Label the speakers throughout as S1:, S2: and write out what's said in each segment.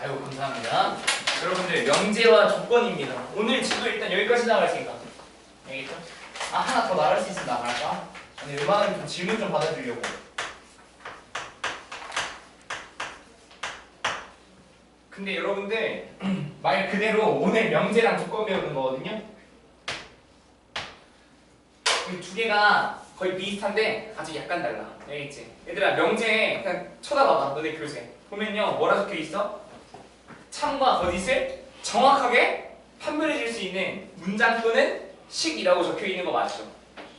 S1: 아유 감사합니다. 여러분들 명제와 조건입니다. 오늘 지도 일단 여기까지 나가있으니까 알겠죠? 아 하나 더 말할 수 있으면 나갈까? 아니 웬만하면 좀 질문 좀 받아주려고. 근데 여러분들 말 그대로 오늘 명제랑 조건 배우는 거거든요. 이두 개가 거의 비슷한데 아주 약간 달라. 알겠지? 얘들아 명제 그냥 쳐다봐봐 너네 교재 보면요 뭐라 적혀 있어? 참과 거짓을 정확하게 판별해 줄 수 있는 문장 또는 식이라고 적혀 있는 거 맞죠?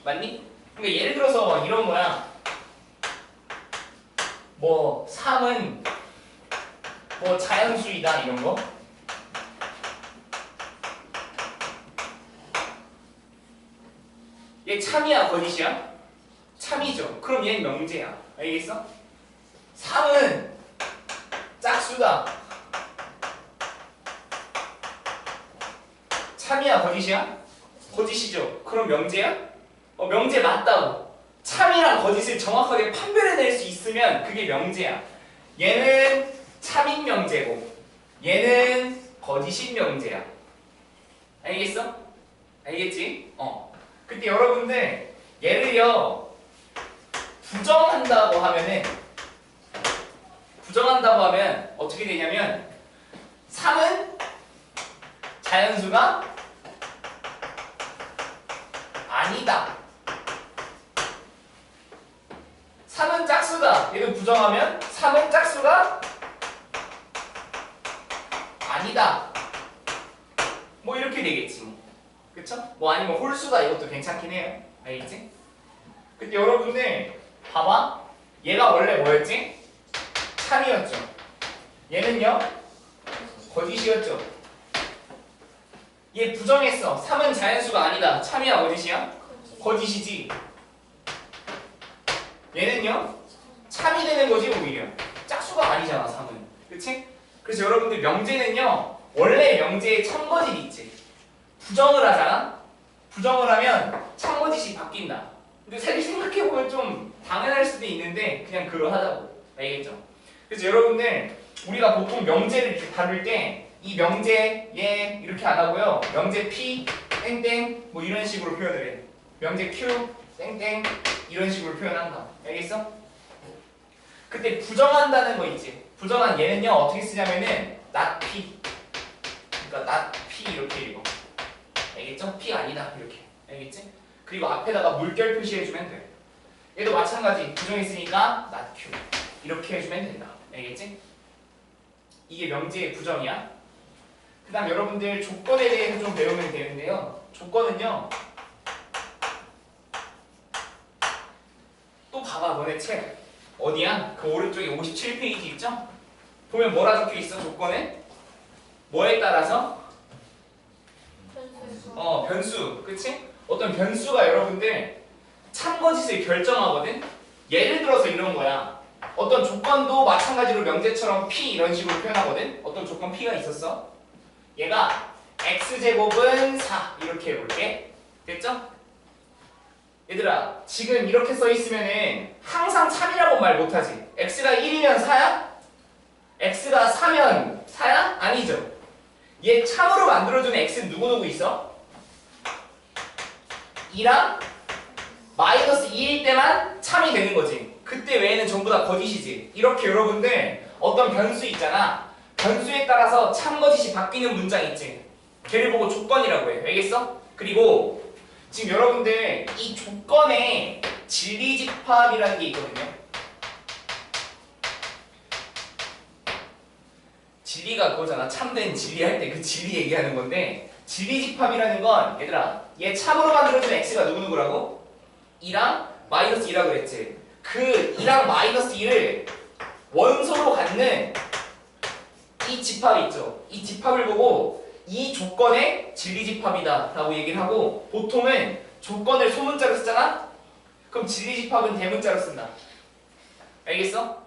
S1: 맞니? 그러니까 예를 들어서 이런 거야. 뭐 3은 뭐 자연수이다 이런 거. 얘 참이야 거짓이야? 참이죠. 그럼 얘는 명제야. 알겠어? 3은 짝수다. 참이야 거짓이야? 거짓이죠. 그럼 명제야? 어, 명제 맞다고. 참이랑 거짓을 정확하게 판별해낼 수 있으면 그게 명제야. 얘는 참인 명제고 얘는 거짓인 명제야. 알겠어? 알겠지? 어. 근데 여러분들 얘를요 부정한다고 하면은 부정한다고 하면 어떻게 되냐면 3은 자연수가 아니다. 3은 짝수다. 얘도 부정하면 3은 짝수가 아니다. 뭐 이렇게 되겠지 뭐. 그쵸? 뭐 아니면 홀수다 이것도 괜찮긴 해요. 알겠지? 근데 여러분들 봐봐. 얘가 원래 뭐였지? 참이었죠. 얘는요? 거짓이었죠. 얘 부정했어. 3은 자연수가 아니다. 참이야 거짓이야? 거짓이지. 얘는요? 참이 되는 거지 오히려. 짝수가 아니잖아 3은. 그치? 그래서 여러분들 명제는요. 원래 명제에 참거짓 있지. 부정을 하잖아? 부정을 하면 참거짓이 바뀐다. 근데 사실 생각해보면 좀 당연할 수도 있는데 그냥 그러하다고. 알겠죠? 그래서 여러분들 우리가 보통 명제를 이렇게 다룰 때 이 명제 얘 이렇게 안 하고요. 명제 P 땡땡 뭐 이런 식으로 표현을 해. 명제 Q 땡땡 이런 식으로 표현한다. 알겠어? 그때 부정한다는 거 있지. 부정한 얘는요 어떻게 쓰냐면은 not P. 그러니까 not P 이렇게 읽어. 알겠죠? P 아니다 이렇게. 알겠지? 그리고 앞에다가 물결 표시해주면 돼. 얘도 마찬가지 부정했으니까 not Q 이렇게 해주면 된다. 알겠지? 이게 명제의 부정이야. 그 다음 여러분들 조건에 대해서 좀 배우면 되는데요. 조건은요. 또 봐봐 너네 책 어디야? 그 오른쪽에 57페이지 있죠? 보면 뭐라 적혀 있어 조건에? 뭐에 따라서? 어 변수 그치? 어떤 변수가 여러분들 참거짓을 결정하거든? 예를 들어서 이런 거야 어떤 조건도 마찬가지로 명제처럼 p 이런 식으로 표현하거든? 어떤 조건 p가 있었어? 얘가 x제곱은 4 이렇게 해볼게 됐죠? 얘들아 지금 이렇게 써 있으면은 항상 참이라고 말 못하지 x가 1이면 4야? x가 4면 4야? 아니죠 얘 참으로 만들어주는 x는 누구누구 있어? 2랑 마이너스 2일 때만 참이 되는 거지 그때 외에는 전부 다 거짓이지 이렇게 여러분들 어떤 변수 있잖아 변수에 따라서 참거짓이 바뀌는 문장 있지 걔를 보고 조건이라고 해 알겠어? 그리고 지금 여러분들 이 조건에 진리집합이라는 게 있거든요. 진리가 그거잖아. 참된 진리 할 때 그 진리 얘기하는 건데 진리집합이라는 건 얘들아 얘 참으로 만들어준 x가 누구누구라고? 2랑 마이너스 2라고 그랬지. 그 2랑 마이너스 2를 원소로 갖는 이 집합이 있죠. 이 집합을 보고 이 조건의 진리집합이다 라고 얘기를 하고 보통은 조건을 소문자로 쓰잖아? 그럼 진리집합은 대문자로 쓴다 알겠어?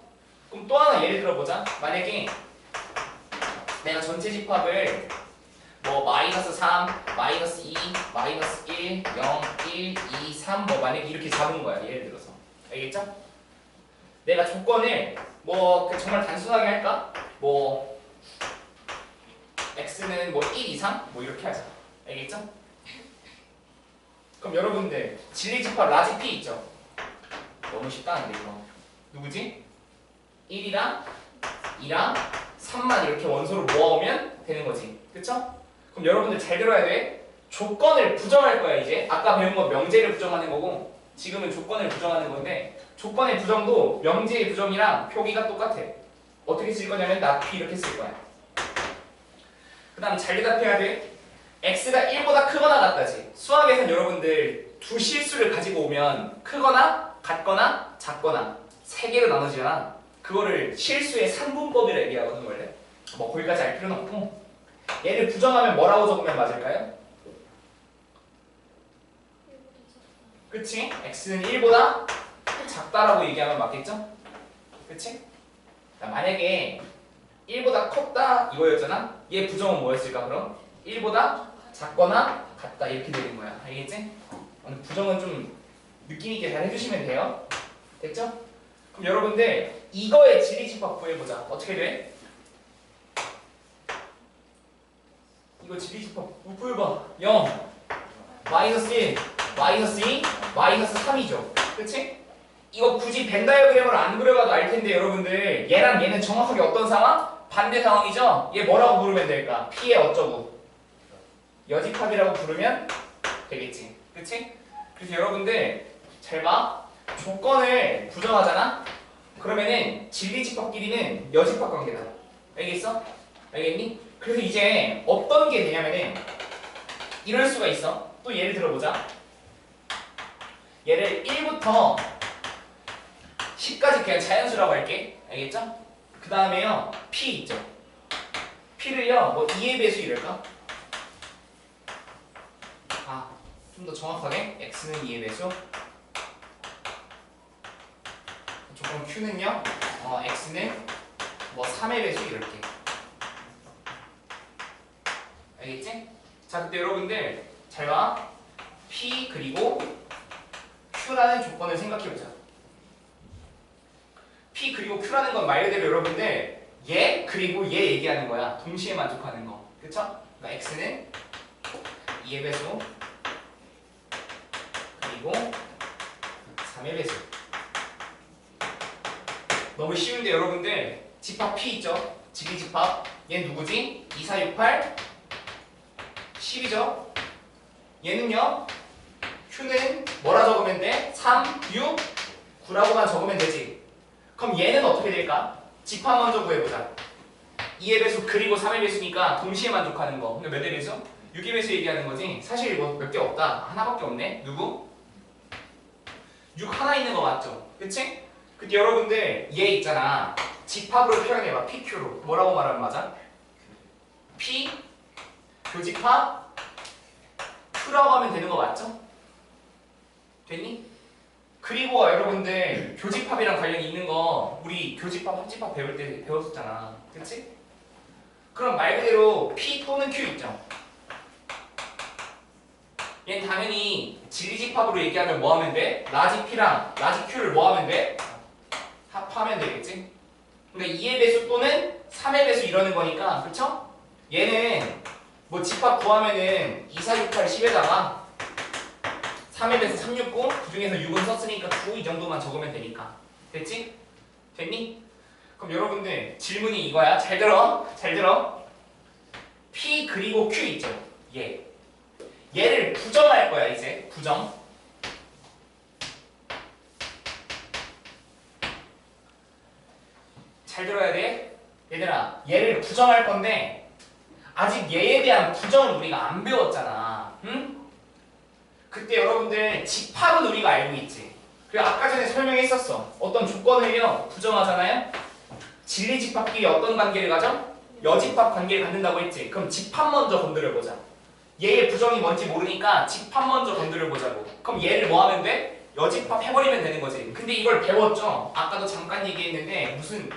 S1: 그럼 또 하나 예를 들어보자 만약에 내가 전체 집합을 뭐 마이너스 3, 마이너스 2, 마이너스 1, 0, 1, 2, 3 뭐 만약에 이렇게 잡은 거야 예를 들어서 알겠죠? 내가 조건을 뭐그 정말 단순하게 할까? 뭐 x는 뭐 1 이상 뭐 이렇게 하자. 알겠죠? 그럼 여러분들 진리집합 라지 p 있죠? 너무 쉽다는데 이거 누구지? 1이랑 2랑 3만 이렇게 원소를 모아오면 되는 거지. 그쵸? 그럼 여러분들 잘 들어야 돼. 조건을 부정할 거야 이제. 아까 배운 건 명제를 부정하는 거고 지금은 조건을 부정하는 건데 조건의 부정도 명제의 부정이랑 표기가 똑같아. 어떻게 쓸 거냐면 나피 이렇게 쓸 거야. 그 다음 잘 대답해야 돼. x가 1보다 크거나 같다지. 수학에선 여러분들 두 실수를 가지고 오면 크거나 같거나 작거나 세 개로 나눠지잖아. 그거를 실수의 산분법이라 얘기하거든 원래. 뭐 거기까지 알 필요는 없고. 얘를 부정하면 뭐라고 적으면 맞을까요? 그치? x는 1보다 작다라고 얘기하면 맞겠죠? 그치? 자, 만약에 1보다 컸다 이거였잖아? 얘 부정은 뭐였을까 그럼? 1보다 작거나 같다 이렇게 되는 거야 알겠지? 부정은 좀 느낌 있게 잘 해주시면 돼요 됐죠? 그럼 여러분들 이거의 지리집합 구해보자 어떻게 돼? 이거 지리집합 구해봐 0 마이너스 1 마이너스 2 마이너스 3이죠 그치? 이거 굳이 벤 다이어그램을 안 그려봐도 알 텐데 여러분들 얘랑 얘는 정확하게 어떤 상황? 반대 상황이죠? 얘 뭐라고 부르면 될까? P의 어쩌고 여집합이라고 부르면 되겠지 그치? 그래서 여러분들 잘 봐. 조건을 부정하잖아? 그러면은 진리집합끼리는 여집합 관계다 알겠어? 알겠니? 그래서 이제 어떤 게 되냐면은 이럴 수가 있어 또 예를 들어보자 얘를 1부터 10까지 그냥 자연수라고 할게. 알겠죠? 그 다음에요. P 있죠? P를요. 뭐 2의 배수 이럴까? 아, 좀 더 정확하게 X는 2의 배수 조건 Q는요. 어, X는 뭐 3의 배수 이럴게. 알겠지? 자, 그때 여러분들 잘 봐. P 그리고 Q라는 조건을 생각해보자. 그리고 Q라는 건 말 그대로 여러분들 얘 그리고 얘 얘기하는 거야. 동시에 만족하는 거. 그쵸? 그러니까 X는 2의 배수 그리고 3의 배수 너무 쉬운데 여러분들 집합 P 있죠? 지리 집합 얘 누구지? 2, 4, 6, 8 10이죠? 얘는요 Q는 뭐라 적으면 돼? 3, 6, 9라고만 적으면 되지. 그럼 얘는 어떻게 될까? 집합 먼저 구해보자. 2의 배수 그리고 3의 배수니까 동시에 만족하는 거. 근데 몇의 배수? 6의 배수 얘기하는 거지. 사실 뭐몇개 없다. 하나밖에 없네. 누구? 6 하나 있는 거 맞죠? 그치? 그때 여러분들 얘 있잖아. 집합으로 표현해봐. PQ로. 뭐라고 말하면 맞아? P 교집합 Q라고 하면 되는 거 맞죠? 됐니? 그리고 여러분들 교집합이랑 관련이 있는 거 우리 교집합 합집합 배울 때 배웠었잖아 그치? 그럼 말 그대로 P 또는 Q 있죠 얘는 당연히 진리집합으로 얘기하면 뭐 하면 돼? 라지 P랑 라지 Q를 뭐 하면 돼? 합하면 되겠지? 그러니까 2의 배수 또는 3의 배수 이러는 거니까 그쵸? 얘는 뭐 집합 구하면은 2, 4, 6, 8, 10에다가 3에 대해서 369, 그 중에서 6은 썼으니까 9이 정도만 적으면 되니까. 됐지? 됐니? 그럼 여러분들 질문이 이거야. 잘 들어. 잘 들어. P 그리고 Q 있죠? 얘. 얘를 부정할 거야, 이제. 부정. 잘 들어야 돼. 얘들아, 얘를 부정할 건데 아직 얘에 대한 부정을 우리가 안 배웠잖아. 응? 그때 여러분들 집합은 우리가 알고 있지. 그리고 아까 전에 설명했었어. 어떤 조건을요 부정하잖아요. 진리 집합끼리 어떤 관계를 가져? 여집합 관계를 갖는다고 했지. 그럼 집합 먼저 건드려 보자. 얘의 부정이 뭔지 모르니까 집합 먼저 건드려 보자고. 그럼 얘를 뭐 하면 돼? 여집합 해버리면 되는 거지. 근데 이걸 배웠죠. 아까도 잠깐 얘기했는데 무슨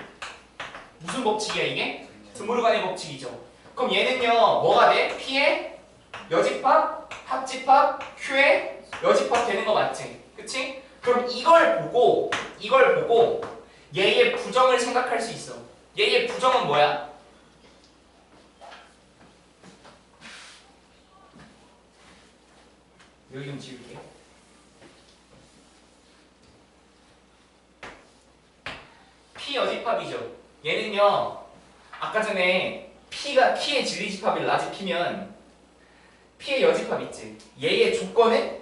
S1: 무슨 법칙이야 이게? 드모르간의 법칙이죠. 그럼 얘는요 뭐가 돼? P의 여집합, 합집합, 큐에 여집합 되는 거 맞지? 그치? 그럼 이걸 보고 이걸 보고 얘의 부정을 생각할 수 있어. 얘의 부정은 뭐야? 여기 좀 지울게. 피여집합이죠 얘는요. 아까 전에 P가 키의 진리집합이 라지 P면 P의 여집합 있지. 얘의 조건은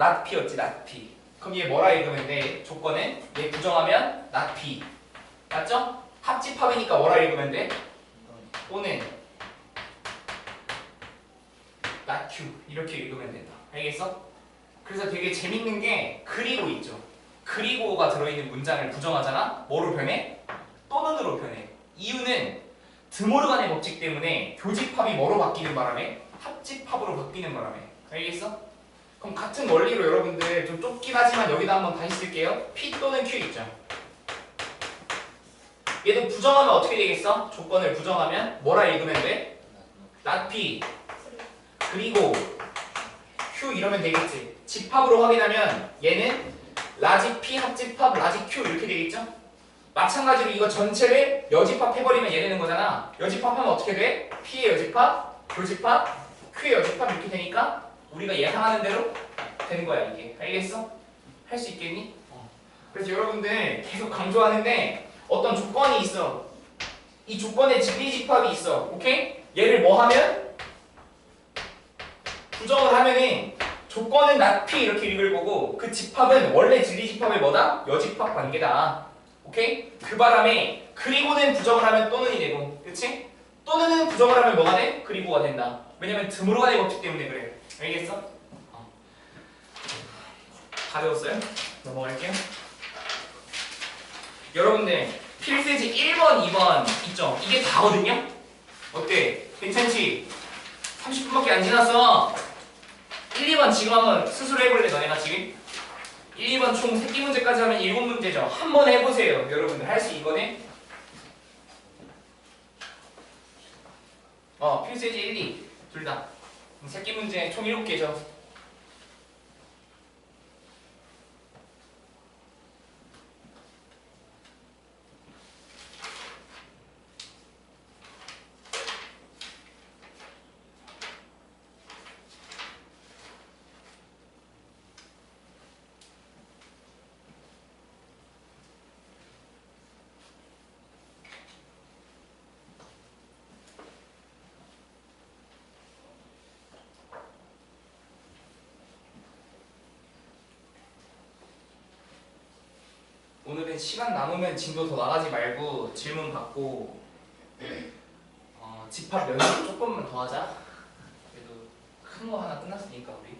S1: not P였지, not P. 그럼 얘 뭐라 읽으면 돼? 조건은 얘 부정하면 not P. 맞죠? 합집합이니까 뭐라 읽으면 돼? 또는 not Q 이렇게 읽으면 된다. 알겠어? 그래서 되게 재밌는 게 그리고 있죠. 그리고가 들어있는 문장을 부정하잖아. 뭐로 변해? 또는으로 변해. 이유는 드모르간의 법칙 때문에 교집합이 뭐로 바뀌는 바람에 합집합으로 바뀌는 바람에. 알겠어? 그럼 같은 원리로 여러분들 좀 좁긴 하지만 여기다 한번 다시 쓸게요. P 또는 Q 있죠. 얘도 부정하면 어떻게 되겠어? 조건을 부정하면 뭐라 읽으면 돼? not P 그리고 Q 이러면 되겠지. 집합으로 확인하면 얘는 라지 P 합집합 라지 Q 이렇게 되겠죠? 마찬가지로 이거 전체를 여집합 해버리면 얘 되는 거잖아. 여집합하면 어떻게 돼? P의 여집합, 교집합, Q의 여집합 이렇게 되니까 우리가 예상하는 대로 되는 거야 이게. 알겠어? 할 수 있겠니? 그래서 여러분들 계속 강조하는데 어떤 조건이 있어. 이 조건에 진리집합이 있어. 오케이? 얘를 뭐 하면? 부정을 하면은 조건은 P 이렇게 읽을 거고 그 집합은 원래 진리집합의 뭐다? 여집합 관계다. 오케이? 그 바람에 그리고는 부정을 하면 또는이 되고 그치? 또는은 부정을 하면 뭐가 돼? 그리고가 된다. 왜냐면 드물어가의 법칙 때문에 그래. 알겠어? 어. 다 배웠어요? 넘어갈게요. 여러분들 필세지 1번, 2번 있죠? 이게 다거든요? 어때? 괜찮지? 30분밖에 안 지났어. 1, 2번 지금 한번 스스로 해볼래 너네가 지금? 1, 2번 총 3개 문제까지 하면 7문제죠. 한번 해보세요. 여러분들 할수 이거네? 어, 필수예지 1, 2. 둘 다. 3개 문제 총 7개죠. 오늘은 시간 남으면 진도 더 나가지 말고 질문 받고 어, 집합 연습 조금만 더 하자. 그래도 큰 거 하나 끝났으니까 우리.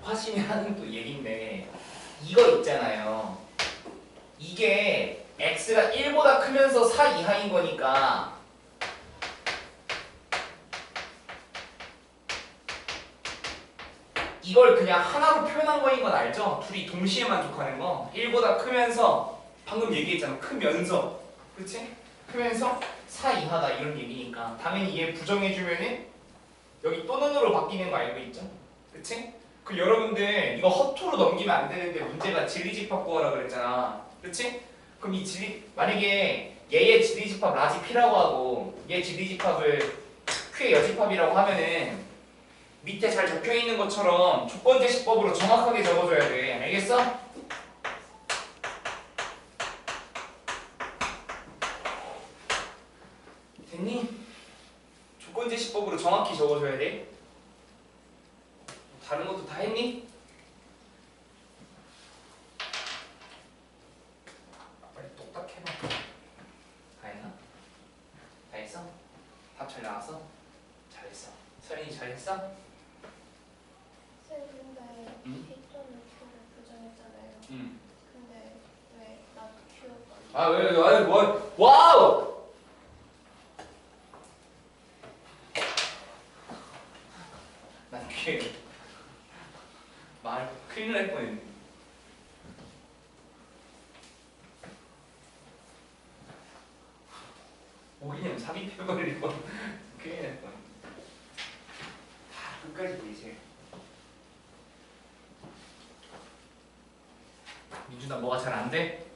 S1: 높아지면 하는 또 얘긴데 이거 있잖아요. 이게 x가 1보다 크면서 4 이하인 거니까 이걸 그냥 하나로 표현한 거인 건 알죠? 둘이 동시에 만족하는 거 1보다 크면서 방금 얘기했잖아 크면서 그치? 크면서 4 이하다 이런 얘기니까 당연히 얘 부정해주면은 여기 또는으로 바뀌는 거 알고 있죠? 그치? 그 여러분들 이거 허투루 넘기면 안 되는데 문제가 진리집합 구하라 그랬잖아 그치? 그럼 이 진리 만약에 얘의 진리집합 라지 P라고 하고 얘 진리집합을 Q의 여집합이라고 하면은 밑에 잘 적혀 있는 것처럼 조건 제시법으로 정확하게 적어줘야 돼 알겠어? 됐니? 조건 제시법으로 정확히 적어줘야 돼. 다른 것도 다 했니? 빨리 똑딱 해봐. 다 했나? 다 했어? 답 잘 나왔어? 잘했어. 서린이 잘했어?
S2: 쌤 근데
S1: 응?
S2: P점을 Q를 부정했잖아요.
S1: 응.
S2: 근데 왜 나도 Q가
S1: 아, 왜, 왜, 뭐, 와우! 난 귀에 말 큰일 날 뻔했네. 오기념 삽입해버릴 뻔. 큰일 날 뻔. 다 끝까지 보이세요. 민준아, 뭐가 잘 안 돼?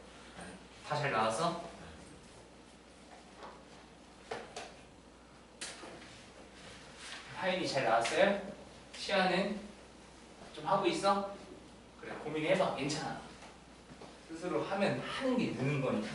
S1: 다 잘 나왔어? 하연이 잘 나왔어요? 시아는 좀 하고 있어? 그래 고민해봐 괜찮아 스스로 하면 하는 게 느는 거니까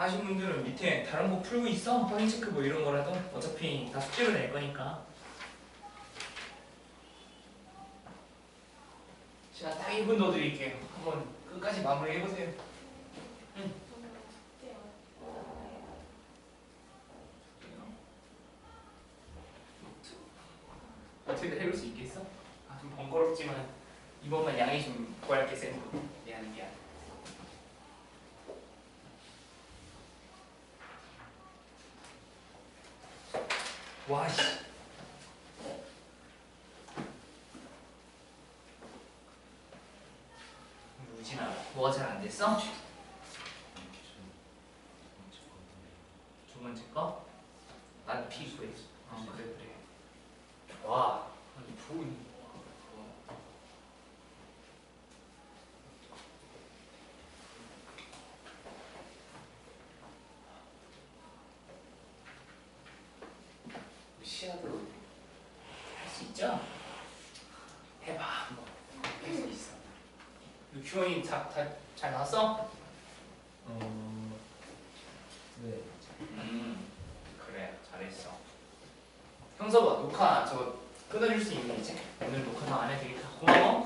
S1: 다 하신 분들은 밑에 다른 거 풀고 있어? 확인 체크 뭐 이런 거라도 어차피 다 숙제로 낼 거니까 제가 딱 1분 더 드릴게요 한번 끝까지 마무리 해보세요
S2: 숙제요.
S1: 어떻게 해볼 수 있겠어? 아, 좀 번거롭지만 이번만 양해 좀 구할게 쌤 미안 미안 와씨 우진아 뭐가 잘 안 됐어? 두 번째 거? 난 피구해 아 그래 그래 와 아니 부은 시야도 할 수 있죠? 해봐 한번 할 수 있어 유키원이 다잘 나왔어?
S3: 어, 네.
S1: 음 그래 잘했어 형서봐 녹화 저 끊어줄 수 있니 이제? 오늘 녹화 다안 되겠다 고마워